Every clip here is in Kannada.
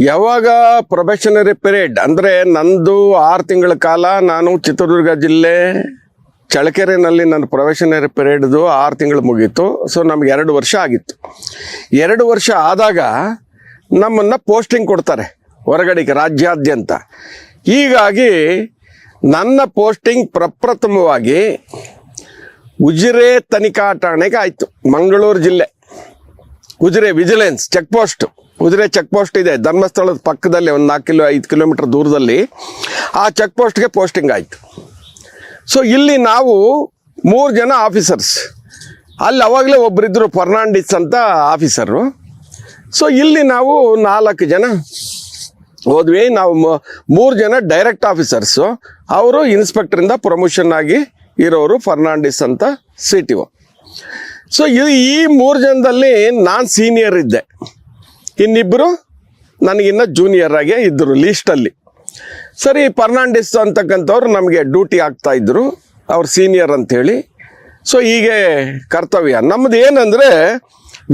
ಯಾವಾಗ ಪ್ರೊಬೆಷನರಿ ಪಿರಿಯಡ್ ಅಂದರೆ ನಂದು ಆರು ತಿಂಗಳ ಕಾಲ ನಾನು ಚಿತ್ರದುರ್ಗ ಜಿಲ್ಲೆ ಚಳಕೆರೆನಲ್ಲಿ ನನ್ನ ಪ್ರೊಬೆಷನರಿ ಪಿರಿಯಡ್ದು ಆರು ತಿಂಗಳು ಮುಗೀತು. ಸೊ ನಮ್ಗೆ ಎರಡು ವರ್ಷ ಆಗಿತ್ತು. ಎರಡು ವರ್ಷ ಆದಾಗ ನಮ್ಮನ್ನು ಪೋಸ್ಟಿಂಗ್ ಕೊಡ್ತಾರೆ ಹೊರಗಡೆಗೆ ರಾಜ್ಯಾದ್ಯಂತ. ಹೀಗಾಗಿ ನನ್ನ ಪೋಸ್ಟಿಂಗ್ ಪ್ರಪ್ರಥಮವಾಗಿ ಉಜಿರೆ ತನಿಖಾ ಠಾಣೆಗೆ ಆಯಿತು, ಮಂಗಳೂರು ಜಿಲ್ಲೆ. Ujire vigilance check post Ujire check post ಇದೆ. ಧರ್ಮಸ್ಥಳದ ಪಕ್ಕದಲ್ಲಿ ಒಂದು ನಾಲ್ಕು ಕಿಲೋ, ಐದು ಕಿಲೋಮೀಟರ್ ದೂರದಲ್ಲಿ ಆ ಚೆಕ್ ಪೋಸ್ಟ್ಗೆ ಪೋಸ್ಟಿಂಗ್ ಆಯಿತು. ಸೊ ಇಲ್ಲಿ ನಾವು ಮೂರು ಜನ ಆಫೀಸರ್ಸ್ ಅಲ್ಲಿ ಅವಾಗಲೇ ಒಬ್ಬರಿದ್ದರು ಫರ್ನಾಂಡಿಸ್ ಅಂತ ಆಫೀಸರು ಸೊ ಇಲ್ಲಿ ನಾವು ನಾಲ್ಕು ಜನ ಹೋದ್ವಿ. ನಾವು ಮೂರು ಜನ ಡೈರೆಕ್ಟ್ ಆಫೀಸರ್ಸು ಅವರು ಇನ್ಸ್ಪೆಕ್ಟ್ರಿಂದ ಪ್ರಮೋಷನ್ ಆಗಿ ಇರೋರು ಫರ್ನಾಂಡಿಸ್ ಅಂತ ಸಿ ಟಿ ಒ ಸೊ ಈ ಮೂರು ಜನದಲ್ಲಿ ನಾನು ಸೀನಿಯರ್ ಇದ್ದೆ. ಇನ್ನಿಬ್ಬರು ನನಗಿನ್ನ ಜೂನಿಯರ್ ಆಗಿ ಇದ್ದರು ಲೀಸ್ಟಲ್ಲಿ ಸರಿ, ಫರ್ನಾಂಡಿಸ್ ಅಂತಕ್ಕಂಥವ್ರು ನಮಗೆ ಡ್ಯೂಟಿ ಆಗ್ತಾ ಇದ್ರು. ಅವ್ರ ಸೀನಿಯರ್ ಅಂಥೇಳಿ ಸೊ ಹೀಗೆ ಕರ್ತವ್ಯ. ನಮ್ಮದು ಏನಂದರೆ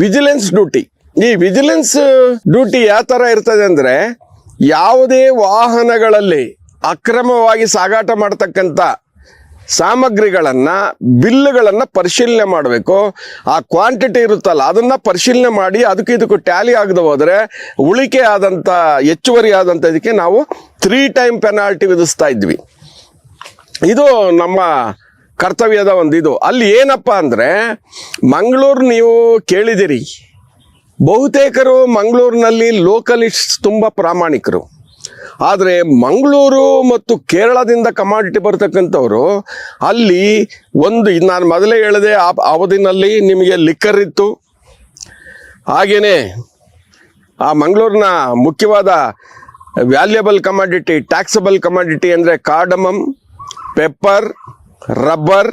ವಿಜಿಲೆನ್ಸ್ ಡ್ಯೂಟಿ ಈ ವಿಜಿಲೆನ್ಸ್ ಡ್ಯೂಟಿ ಯಾವ ಥರ ಇರ್ತದೆ ಅಂದರೆ, ಯಾವುದೇ ವಾಹನಗಳಲ್ಲಿ ಅಕ್ರಮವಾಗಿ ಸಾಗಾಟ ಮಾಡ್ತಕ್ಕಂಥ ಸಾಮಗ್ರಿಗಳನ್ನು, ಬಿಲ್ಲುಗಳನ್ನು ಪರಿಶೀಲನೆ ಮಾಡಬೇಕು. ಆ ಕ್ವಾಂಟಿಟಿ ಇರುತ್ತಲ್ಲ, ಅದನ್ನು ಪರಿಶೀಲನೆ ಮಾಡಿ ಅದಕ್ಕೆ ಇದಕ್ಕೂ ಟ್ಯಾಲಿ ಆಗದೆ ಹೋದರೆ, ಉಳಿಕೆ ಆದಂಥ ಹೆಚ್ಚುವರಿ ಆದಂಥ ಇದಕ್ಕೆ ನಾವು ತ್ರೀ ಟೈಮ್ ಪೆನಾಲ್ಟಿ ವಿಧಿಸ್ತಾ ಇದ್ವಿ. ಇದು ನಮ್ಮ ಕರ್ತವ್ಯದ ಒಂದು ಇದು. ಅಲ್ಲಿ ಏನಪ್ಪ ಅಂದರೆ, ಮಂಗಳೂರು ನೀವು ಕೇಳಿದಿರಿ. ಬಹುತೇಕರು ಮಂಗಳೂರಿನಲ್ಲಿ ಲೋಕಲಿಸ್ಟ್ ತುಂಬ ಪ್ರಾಮಾಣಿಕರು. ಆದರೆ ಮಂಗಳೂರು ಮತ್ತು ಕೇರಳದಿಂದ ಕಮಾಡಿಟಿ ಬರ್ತಕ್ಕಂಥವ್ರು, ಅಲ್ಲಿ ಒಂದು ನಾನು ಮೊದಲೇ ಹೇಳಿದೆ, ಆ ಅವಧಿನಲ್ಲಿ ನಿಮಗೆ ಲಿಕ್ಕರ್ ಇತ್ತು. ಹಾಗೆಯೇ ಆ ಮಂಗಳೂರಿನ ಮುಖ್ಯವಾದ ವ್ಯಾಲ್ಯಬಲ್ ಕಮಾಡಿಟಿ ಟ್ಯಾಕ್ಸಬಲ್ ಕಮಾಡಿಟಿ ಅಂದರೆ ಕಾರ್ಡಮಮ್ ಪೆಪ್ಪರ್ ರಬ್ಬರ್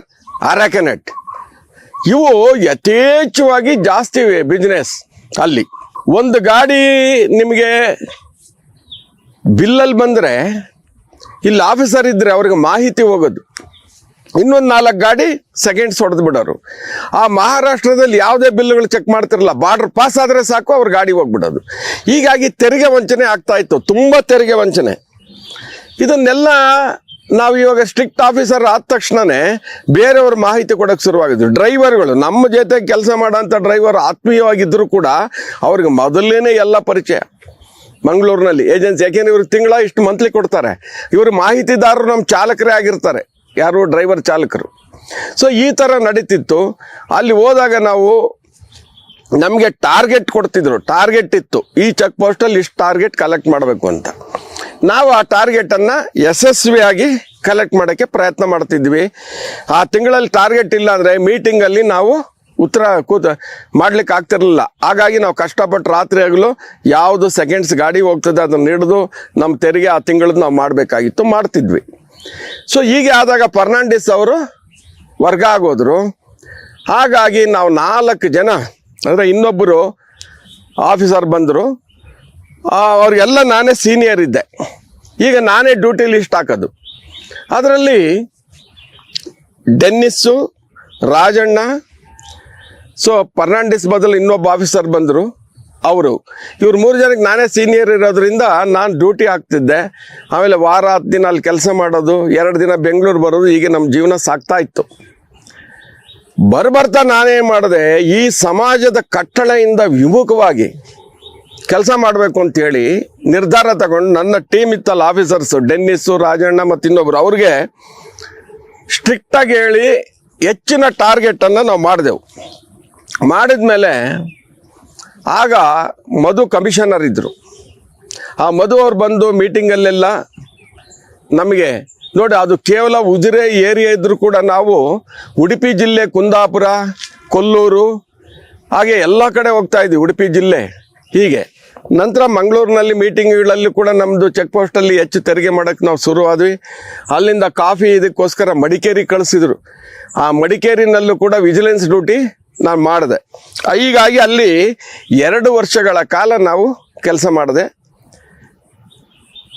ಅರಾಕೆನೆಟ್ ಇವು ಯಥೇಚ್ಛವಾಗಿ ಜಾಸ್ತಿ ಬಿಸ್ನೆಸ್ ಅಲ್ಲಿ. ಒಂದು ಗಾಡಿ ನಿಮಗೆ ಬಿಲ್ಲಲ್ಲಿ ಬಂದರೆ ಇಲ್ಲಿ ಆಫೀಸರ್ ಇದ್ದರೆ ಅವ್ರಿಗೆ ಮಾಹಿತಿ ಹೋಗೋದು. ಇನ್ನೊಂದು ನಾಲ್ಕು ಗಾಡಿ ಸೆಕೆಂಡ್ಸ್ ಹೊಡೆದು ಬಿಡೋರು. ಆ ಮಹಾರಾಷ್ಟ್ರದಲ್ಲಿ ಯಾವುದೇ ಬಿಲ್ಲುಗಳು ಚೆಕ್ ಮಾಡ್ತಿರಲ್ಲ ಬಾರ್ಡರ್ ಪಾಸ್ ಆದರೆ ಸಾಕು, ಅವ್ರ ಗಾಡಿ ಹೋಗ್ಬಿಡೋದು. ಹೀಗಾಗಿ ತೆರಿಗೆ ವಂಚನೆ ಆಗ್ತಾ ಇತ್ತು, ತುಂಬ ತೆರಿಗೆ ವಂಚನೆ. ಇದನ್ನೆಲ್ಲ ನಾವು ಇವಾಗ ಸ್ಟ್ರಿಕ್ಟ್ ಆಫೀಸರ್ ಆದ ತಕ್ಷಣನೇ ಬೇರೆಯವ್ರ ಮಾಹಿತಿ ಕೊಡೋಕೆ ಶುರುವಾಗಿದ್ರು. ಡ್ರೈವರ್ಗಳು ನಮ್ಮ ಜೊತೆ ಕೆಲಸ ಮಾಡೋಂಥ ಡ್ರೈವರ್ ಆತ್ಮೀಯವಾಗಿದ್ದರೂ ಕೂಡ ಅವ್ರಿಗೆ ಮೊದಲನೇ ಎಲ್ಲ ಪರಿಚಯ. ಮಂಗಳೂರಿನಲ್ಲಿ ಏಜೆನ್ಸಿ ಯಾಕೆಂದ್ರೆ ಇವ್ರಿಗೆ ತಿಂಗಳ ಇಷ್ಟು ಮಂತ್ಲಿ ಕೊಡ್ತಾರೆ. ಇವರು ಮಾಹಿತಿದಾರರು ನಮ್ಮ ಚಾಲಕರೇ ಆಗಿರ್ತಾರೆ. ಯಾರು ಡ್ರೈವರ್ ಚಾಲಕರು. ಸೊ ಈ ಥರ ನಡೀತಿತ್ತು. ಅಲ್ಲಿ ಹೋದಾಗ ನಾವು ನಮಗೆ ಟಾರ್ಗೆಟ್ ಕೊಡ್ತಿದ್ರು. ಟಾರ್ಗೆಟ್ ಇತ್ತು. ಈ ಚೆಕ್ ಪೋಸ್ಟಲ್ಲಿ ಇಷ್ಟು ಟಾರ್ಗೆಟ್ ಕಲೆಕ್ಟ್ ಮಾಡಬೇಕು ಅಂತ. ನಾವು ಆ ಟಾರ್ಗೆಟನ್ನು ಯಶಸ್ವಿಯಾಗಿ ಕಲೆಕ್ಟ್ ಮಾಡೋಕ್ಕೆ ಪ್ರಯತ್ನ ಮಾಡ್ತಿದ್ವಿ. ಆ ತಿಂಗಳಲ್ಲಿ ಟಾರ್ಗೆಟ್ ಇಲ್ಲ ಅಂದರೆ ಮೀಟಿಂಗಲ್ಲಿ ನಾವು ಉತ್ತರ ಕೂತ ಮಾಡ್ಲಿಕ್ಕೆ ಆಗ್ತಿರಲಿಲ್ಲ. ಹಾಗಾಗಿ ನಾವು ಕಷ್ಟಪಟ್ಟು ರಾತ್ರಿ ಆಗಲು ಯಾವುದು ಸೆಕೆಂಡ್ಸ್ ಗಾಡಿ ಹೋಗ್ತದೆ ಅದನ್ನು ಹಿಡಿದು ನಮ್ಮ ತೆರಿಗೆ ಆ ತಿಂಗಳದ್ದು ನಾವು ಮಾಡಬೇಕಾಗಿತ್ತು, ಮಾಡ್ತಿದ್ವಿ. ಸೊ ಹೀಗೆ ಆದಾಗ ಫರ್ನಾಂಡಿಸ್ ಅವರು ವರ್ಗ ಆಗೋದ್ರು. ಹಾಗಾಗಿ ನಾವು ನಾಲ್ಕು ಜನ, ಅಂದರೆ ಇನ್ನೊಬ್ಬರು ಆಫೀಸರ್ ಬಂದರು. ಅವ್ರಿಗೆಲ್ಲ ನಾನೇ ಸೀನಿಯರ್ ಇದ್ದೆ. ಈಗ ನಾನೇ ಡ್ಯೂಟಿ ಲಿಸ್ಟ್ ಹಾಕೋದು. ಅದರಲ್ಲಿ ಡೆನ್ನಿಸ್ಸು, ರಾಜಣ್ಣ ಸೊ ಫರ್ನಾಂಡಿಸ್ ಬದಲು ಇನ್ನೊಬ್ಬ ಆಫೀಸರ್ ಬಂದರು, ಅವರು. ಇವ್ರು ಮೂರು ಜನಕ್ಕೆ ನಾನೇ ಸೀನಿಯರ್ ಇರೋದ್ರಿಂದ ನಾನು ಡ್ಯೂಟಿ ಆಗ್ತಿದ್ದೆ ಆಮೇಲೆ ವಾರ ಹತ್ತು ದಿನ ಅಲ್ಲಿ ಕೆಲಸ ಮಾಡೋದು, ಎರಡು ದಿನ ಬೆಂಗಳೂರು ಬರೋದು, ಹೀಗೆ ನಮ್ಮ ಜೀವನ ಸಾಕ್ತಾ ಇತ್ತು. ಬರ್ಬರ್ತಾ ನಾನೇ ಮಾಡಿದೆ, ಈ ಸಮಾಜದ ಕಟ್ಟಳೆಯಿಂದ ವಿಮುಖವಾಗಿ ಕೆಲಸ ಮಾಡಬೇಕು ಅಂತೇಳಿ ನಿರ್ಧಾರ ತಗೊಂಡು ನನ್ನ ಟೀಮ್ ಇತ್ತಲ್ಲ ಆಫೀಸರ್ಸು ಡೆನ್ನಿಸ್ಸು ರಾಜಣ್ಣ ಮತ್ತು ಇನ್ನೊಬ್ರು, ಅವ್ರಿಗೆ ಸ್ಟ್ರಿಕ್ಟಾಗಿ ಹೇಳಿ ಹೆಚ್ಚಿನ ಟಾರ್ಗೆಟನ್ನು ನಾವು ಮಾಡಿದೆವು. ಮಾಡಿದ್ಮೇಲೆ ಆಗ ಮಧು ಕಮಿಷನರ್ ಇದ್ದರು ಆ ಮಧು ಅವ್ರು ಬಂದು ಮೀಟಿಂಗಲ್ಲೆಲ್ಲ ನಮಗೆ ನೋಡಿ ಅದು ಕೇವಲ ಉಜಿರೆ ಏರಿಯಾ ಇದ್ದರೂ ಕೂಡ ನಾವು ಉಡುಪಿ ಜಿಲ್ಲೆ, ಕುಂದಾಪುರ, ಕೊಲ್ಲೂರು, ಹಾಗೆ ಎಲ್ಲ ಕಡೆ ಹೋಗ್ತಾ ಇದ್ವಿ ಉಡುಪಿ ಜಿಲ್ಲೆ. ಹೀಗೆ. ನಂತರ ಮಂಗಳೂರಿನಲ್ಲಿ ಮೀಟಿಂಗ್ಗಳಲ್ಲಿ ಕೂಡ ನಮ್ಮದು ಚೆಕ್ ಪೋಸ್ಟಲ್ಲಿ ಹೆಚ್ಚು ತೆರಿಗೆ ಮಾಡೋಕ್ಕೆ ನಾವು ಶುರು ಆದ್ವಿ. ಅಲ್ಲಿಂದ ಕಾಫಿ ಇದಕ್ಕೋಸ್ಕರ ಮಡಿಕೇರಿ ಕಳಿಸಿದ್ರು. ಆ ಮಡಿಕೇರಿನಲ್ಲೂ ಕೂಡ ವಿಜಿಲೆನ್ಸ್ ಡ್ಯೂಟಿ ನಾನು ಮಾಡಿದೆ. ಹೀಗಾಗಿ ಅಲ್ಲಿ ಎರಡು ವರ್ಷಗಳ ಕಾಲ ನಾವು ಕೆಲಸ ಮಾಡಿದೆ.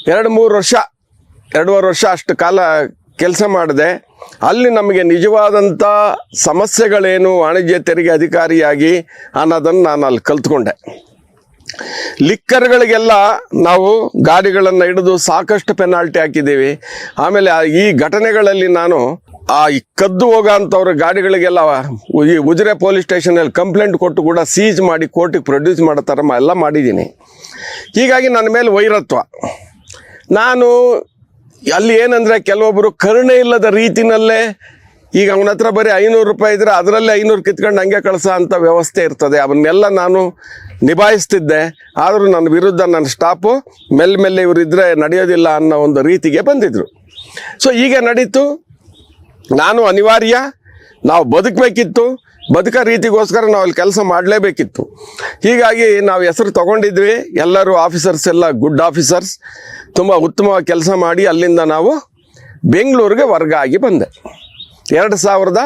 ಎರಡು ಮೂರು ವರ್ಷ, ಎರಡೂವರೆ ವರ್ಷ ಅಷ್ಟು ಕಾಲ ಕೆಲಸ ಮಾಡಿದೆ. ಅಲ್ಲಿ ನಮಗೆ ನಿಜವಾದಂಥ ಸಮಸ್ಯೆಗಳೇನು ವಾಣಿಜ್ಯ ತೆರಿಗೆ ಅಧಿಕಾರಿಯಾಗಿ ಅನ್ನೋದನ್ನು ನಾನು ಅಲ್ಲಿ ಕಲ್ತ್ಕೊಂಡೆ. ಲಿಕ್ಕರ್ಗಳಿಗೆಲ್ಲ ನಾವು ಗಾಡಿಗಳನ್ನು ಹಿಡಿದು ಸಾಕಷ್ಟು ಪೆನಾಲ್ಟಿ ಹಾಕಿದ್ದೀವಿ. ಆಮೇಲೆ ಈ ಘಟನೆಗಳಲ್ಲಿ ನಾನು ಆ ಕದ್ದು ಹೋಗೋಂಥವ್ರ ಗಾಡಿಗಳಿಗೆಲ್ಲ ಈ ಉಜಿರೆ ಪೊಲೀಸ್ ಸ್ಟೇಷನಲ್ಲಿ ಕಂಪ್ಲೇಂಟ್ ಕೊಟ್ಟು ಕೂಡ ಸೀಜ್ ಮಾಡಿ ಕೋರ್ಟಿಗೆ ಪ್ರೊಡ್ಯೂಸ್ ಮಾಡೋ ಎಲ್ಲ ಮಾಡಿದ್ದೀನಿ. ಹೀಗಾಗಿ ನನ್ನ ಮೇಲೆ ವೈರತ್ವ. ನಾನು ಅಲ್ಲಿ ಏನಂದರೆ ಕೆಲವೊಬ್ಬರು ಕರುಣೆ ಇಲ್ಲದ ರೀತಿನಲ್ಲೇ ಈಗ ಅವನ ಹತ್ರ ಬರೀ ಐನೂರು ರೂಪಾಯಿ ಇದ್ರೆ ಅದರಲ್ಲೇ ಐನೂರು ಕಿತ್ಕೊಂಡು ಹಂಗೆ ಕಳಿಸೋ ಅಂಥ ವ್ಯವಸ್ಥೆ ಇರ್ತದೆ. ಅವನ್ನೆಲ್ಲ ನಾನು ನಿಭಾಯಿಸ್ತಿದ್ದೆ. ಆದರೂ ನನ್ನ ವಿರುದ್ಧ ನನ್ನ ಸ್ಟಾಪು ಮೆಲ್ಲ ಮೆಲ್ಲೆ ಇವರಿದ್ದರೆ ನಡೆಯೋದಿಲ್ಲ ಅನ್ನೋ ಒಂದು ರೀತಿಗೆ ಬಂದಿದ್ರು. ಸೊ ಈಗ ನಡೀತು. ನಾನು ಅನಿವಾರ್ಯ, ನಾವು ಬದುಕಬೇಕಿತ್ತು, ಬದುಕೋ ರೀತಿಗೋಸ್ಕರ ನಾವು ಅಲ್ಲಿ ಕೆಲಸ ಮಾಡಲೇಬೇಕಿತ್ತು. ಹೀಗಾಗಿ ನಾವು ಹೆಸರು ತಗೊಂಡಿದ್ವಿ, ಎಲ್ಲರೂ ಆಫೀಸರ್ಸ್ ಎಲ್ಲ ಗುಡ್ ಆಫೀಸರ್ಸ್, ತುಂಬ ಉತ್ತಮವಾಗಿ ಕೆಲಸ ಮಾಡಿ ಅಲ್ಲಿಂದ ನಾವು ಬೆಂಗಳೂರಿಗೆ ವರ್ಗ ಆಗಿ ಬಂದೆ. ಎರಡು ಸಾವಿರದ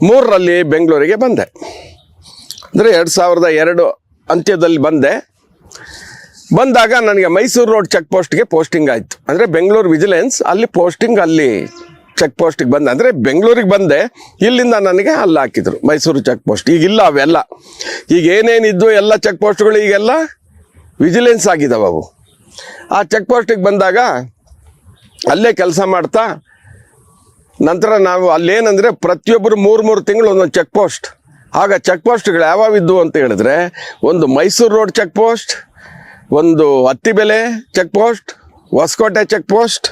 ಮೂರರಲ್ಲಿ ಬೆಂಗಳೂರಿಗೆ ಬಂದೆ. ಅಂದರೆ ಎರಡು ಸಾವಿರದ ಎರಡು ಅಂತ್ಯದಲ್ಲಿ ಬಂದೆ. ಬಂದಾಗ ನನಗೆ ಮೈಸೂರು ರೋಡ್ ಚೆಕ್ ಪೋಸ್ಟ್ಗೆ ಪೋಸ್ಟಿಂಗ್ ಆಯಿತು. ಅಂದರೆ ಬೆಂಗಳೂರು ವಿಜಿಲೆನ್ಸ್ ಅಲ್ಲಿ ಪೋಸ್ಟಿಂಗ್ ಅಲ್ಲಿ ಚೆಕ್ ಪೋಸ್ಟಿಗೆ ಬಂದೆ. ಅಂದರೆ ಬೆಂಗಳೂರಿಗೆ ಬಂದೆ. ಇಲ್ಲಿಂದ ನನಗೆ ಅಲ್ಲಿ ಹಾಕಿದ್ರು. ಮೈಸೂರು ಚೆಕ್ ಪೋಸ್ಟ್ ಈಗಿಲ್ಲ ಅವೆಲ್ಲ. ಈಗ ಏನೇನಿದ್ದು ಎಲ್ಲ ಚೆಕ್ ಪೋಸ್ಟ್ಗಳು ಈಗೆಲ್ಲ ವಿಜಿಲೆನ್ಸ್ ಆಗಿದ್ದಾವೆ ಅವು. ಆ ಚೆಕ್ ಪೋಸ್ಟಿಗೆ ಬಂದಾಗ ಅಲ್ಲೇ ಕೆಲಸ ಮಾಡ್ತಾ ನಂತರ ನಾವು ಅಲ್ಲೇನಂದರೆ ಪ್ರತಿಯೊಬ್ಬರು ಮೂರು ಮೂರು ತಿಂಗಳು ಒಂದೊಂದು ಚೆಕ್ ಪೋಸ್ಟ್ ಆಗ ಚೆಕ್ ಪೋಸ್ಟ್ಗಳು ಯಾವ್ಯಾವಿದ್ದು ಅಂತ ಹೇಳಿದ್ರೆ ಒಂದು ಮೈಸೂರು ರೋಡ್ ಚೆಕ್ ಪೋಸ್ಟ್ ಒಂದು Attibele check post Hoskote check post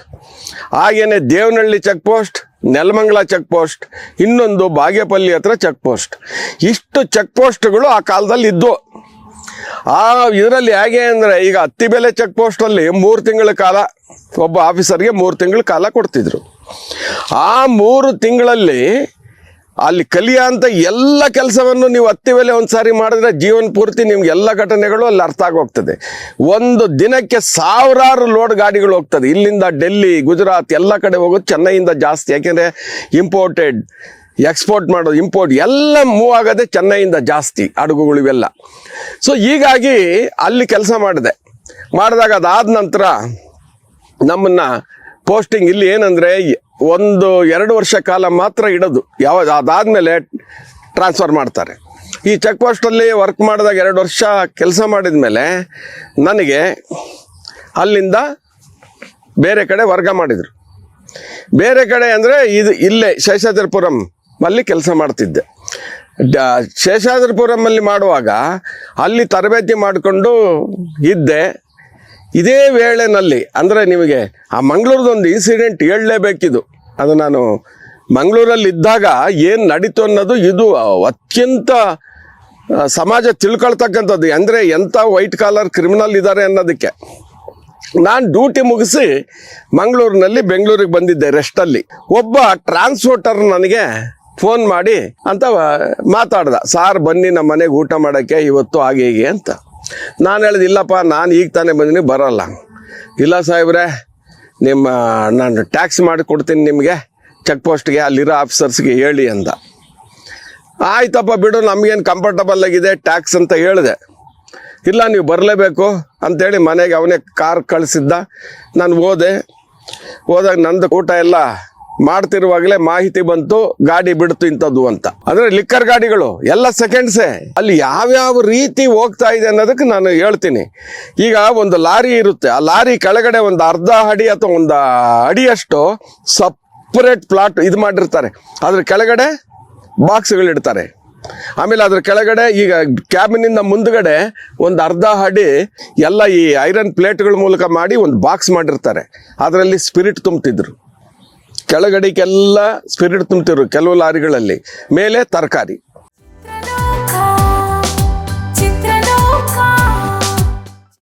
ಹಾಗೇನೆ Devanahalli check post Nelamangala check post ಇನ್ನೊಂದು ಬಾಗೇಪಲ್ಲಿ ಹತ್ರ ಚೆಕ್ ಪೋಸ್ಟ್ ಇಷ್ಟು ಚೆಕ್ ಪೋಸ್ಟ್ಗಳು ಆ ಕಾಲದಲ್ಲಿ ಇದ್ದವು ಆ ಇದರಲ್ಲಿ ಹೇಗೆ ಅಂದರೆ ಈಗ ಹತ್ತಿಬೆಲೆ ಚೆಕ್ ಪೋಸ್ಟಲ್ಲಿ ಮೂರು ತಿಂಗಳ ಕಾಲ ಒಬ್ಬ ಆಫೀಸರ್ಗೆ ಮೂರು ತಿಂಗಳ ಕಾಲ ಕೊಡ್ತಿದ್ರು. ಆ ಮೂರು ತಿಂಗಳಲ್ಲಿ ಅಲ್ಲಿ ಕಲಿಯೋಂಥ ಎಲ್ಲ ಕೆಲಸವನ್ನು ನೀವು ಹತ್ತಿ ವೇಳೆ ಒಂದು ಮಾಡಿದ್ರೆ ಜೀವನ ಪೂರ್ತಿ ನಿಮ್ಗೆ ಎಲ್ಲ ಘಟನೆಗಳು ಅಲ್ಲಿ ಅರ್ಥ ಆಗೋಗ್ತದೆ. ಒಂದು ದಿನಕ್ಕೆ ಸಾವಿರಾರು ಲೋಡ್ ಗಾಡಿಗಳು ಹೋಗ್ತದೆ. ಇಲ್ಲಿಂದ ಡೆಲ್ಲಿ, ಗುಜರಾತ್ ಎಲ್ಲ ಕಡೆ ಹೋಗೋದು ಚೆನ್ನೈಯಿಂದ ಜಾಸ್ತಿ. ಯಾಕೆಂದರೆ ಇಂಪೋರ್ಟೆಡ್ ಎಕ್ಸ್ಪೋರ್ಟ್ ಮಾಡೋದು ಇಂಪೋರ್ಟ್ ಎಲ್ಲ ಮೂವ್ ಆಗೋದೇ ಚೆನ್ನೈಯಿಂದ ಜಾಸ್ತಿ ಹಡಗುಗಳು ಇವೆಲ್ಲ. ಸೊ ಹೀಗಾಗಿ ಅಲ್ಲಿ ಕೆಲಸ ಮಾಡಿದೆ. ಮಾಡಿದಾಗ ಅದಾದ ನಂತರ ನಮ್ಮನ್ನ ಪೋಸ್ಟಿಂಗ್ ಇಲ್ಲಿ ಏನಂದರೆ ಒಂದು ಎರಡು ವರ್ಷ ಕಾಲ ಮಾತ್ರ ಇಡೋದು. ಯಾವ ಅದಾದಮೇಲೆ ಟ್ರಾನ್ಸ್ಫರ್ ಮಾಡ್ತಾರೆ. ಈ ಚೆಕ್ ಪೋಸ್ಟಲ್ಲಿ ವರ್ಕ್ ಮಾಡಿದಾಗ ಎರಡು ವರ್ಷ ಕೆಲಸ ಮಾಡಿದ ಮೇಲೆ ನನಗೆ ಅಲ್ಲಿಂದ ಬೇರೆ ಕಡೆ ವರ್ಗ ಮಾಡಿದರು. ಬೇರೆ ಕಡೆ ಅಂದರೆ ಇದು ಇಲ್ಲೇ ಶೇಷಾದ್ರಿಪುರಂ ಅಲ್ಲಿ ಕೆಲಸ ಮಾಡ್ತಿದ್ದೆ. ಶೇಷಾದ್ರಿಪುರಮಲ್ಲಿ ಮಾಡುವಾಗ ಅಲ್ಲಿ ತರಬೇತಿ ಮಾಡಿಕೊಂಡು ಇದ್ದೆ. ಇದೇ ವೇಳೆನಲ್ಲಿ, ಅಂದರೆ ನಿಮಗೆ ಆ ಮಂಗಳೂರದೊಂದು ಇನ್ಸಿಡೆಂಟ್ ಹೇಳಲೇಬೇಕಿದು. ಅದು ನಾನು ಮಂಗಳೂರಲ್ಲಿ ಇದ್ದಾಗ ಏನು ನಡೀತು ಅನ್ನೋದು ಇದು ಅತ್ಯಂತ ಸಮಾಜ ತಿಳ್ಕೊಳ್ತಕ್ಕಂಥದ್ದು. ಅಂದರೆ ಎಂಥ ವೈಟ್ ಕಾಲರ್ ಕ್ರಿಮಿನಲ್ ಇದ್ದಾರೆ ಅನ್ನೋದಕ್ಕೆ. ನಾನು ಡ್ಯೂಟಿ ಮುಗಿಸಿ ಮಂಗಳೂರಿನಲ್ಲಿ ಬೆಂಗಳೂರಿಗೆ ಬಂದಿದ್ದೆ ರೆಸ್ಟಲ್ಲಿ ಒಬ್ಬ ಟ್ರಾನ್ಸ್ಪೋರ್ಟರ್ ನನಗೆ ಫೋನ್ ಮಾಡಿ ಅಂತ ಮಾತಾಡ್ದ. ಸಾರ್, ಬನ್ನಿ ನಮ್ಮ ಮನೆಗೆ ಊಟ ಮಾಡೋಕ್ಕೆ, ಇವತ್ತು ಹಾಗೆ ಹೀಗೆ ಅಂತ. ನಾನು ಹೇಳಿದೆ ಇಲ್ಲಪ್ಪ, ನಾನು ಈಗ ತಾನೇ ಬಂದಿನಿ, ಬರೋಲ್ಲ. ಇಲ್ಲ ಸಾಹೇಬ್ರೆ, ನಿಮ್ಮ, ನಾನು ಟ್ಯಾಕ್ಸ್ ಮಾಡಿ ಕೊಡ್ತೀನಿ ನಿಮಗೆ ಚೆಕ್ ಪೋಸ್ಟ್ಗೆ ಅಲ್ಲಿರೋ ಆಫೀಸರ್ಸ್ಗೆ ಹೇಳಿ ಅಂದ ಆಯ್ತಪ್ಪ ಬಿಡು, ನಮಗೇನು ಕಂಫರ್ಟಬಲ್ ಆಗಿದೆ ಟ್ಯಾಕ್ಸ್ ಅಂತ ಹೇಳಿದೆ. ಇಲ್ಲ, ನೀವು ಬರಲೇಬೇಕು ಅಂಥೇಳಿ ಮನೆಗೆ ಅವನೇ ಕಾರ್ ಕಳಿಸಿದ್ದ. ನಾನು ಹೋದೆ. ಹೋದಾಗ ನಂದು ಊಟ ಎಲ್ಲ ಮಾಡ್ತಿರುವಾಗಲೇ ಮಾಹಿತಿ ಬಂತು, ಗಾಡಿ ಬಿಡ್ತು ಇಂಥದ್ದು ಅಂತ. ಅಂದ್ರೆ ಲಿಕ್ಕರ್ ಗಾಡಿಗಳು, ಎಲ್ಲ ಸೆಕೆಂಡ್ಸೇ. ಅಲ್ಲಿ ಯಾವ್ಯಾವ ರೀತಿ ಹೋಗ್ತಾ ಇದೆ ಅನ್ನೋದಕ್ಕೆ ನಾನು ಹೇಳ್ತೀನಿ. ಈಗ ಒಂದು ಲಾರಿ ಇರುತ್ತೆ, ಆ ಲಾರಿ ಕೆಳಗಡೆ ಒಂದು ಅರ್ಧ ಅಡಿ ಅಥವಾ ಒಂದು ಅಡಿಯಷ್ಟು ಸಪ್ರೇಟ್ ಪ್ಲಾಟ್ ಇದು ಮಾಡಿರ್ತಾರೆ. ಅದ್ರ ಕೆಳಗಡೆ ಬಾಕ್ಸ್ಗಳು ಇಡ್ತಾರೆ ಆಮೇಲೆ ಅದ್ರ ಕೆಳಗಡೆ ಈಗ ಕ್ಯಾಬಿನಿಂದ ಮುಂದ್ಗಡೆ ಒಂದು ಅರ್ಧ ಅಡಿ ಎಲ್ಲ ಈ ಐರನ್ ಪ್ಲೇಟ್ಗಳ ಮೂಲಕ ಮಾಡಿ ಒಂದು ಬಾಕ್ಸ್ ಮಾಡಿರ್ತಾರೆ. ಅದರಲ್ಲಿ ಸ್ಪಿರಿಟ್ ತುಂಬ್ತಿದ್ರು. ಕೆಳಗಡೆಗೆಲ್ಲ ಸ್ಪಿರಿಟ್ ತುಂಬ್ತಿರು ಕೆಲವು ಲಾರಿಗಳಲ್ಲಿ. ಮೇಲೆ ತರಕಾರಿ.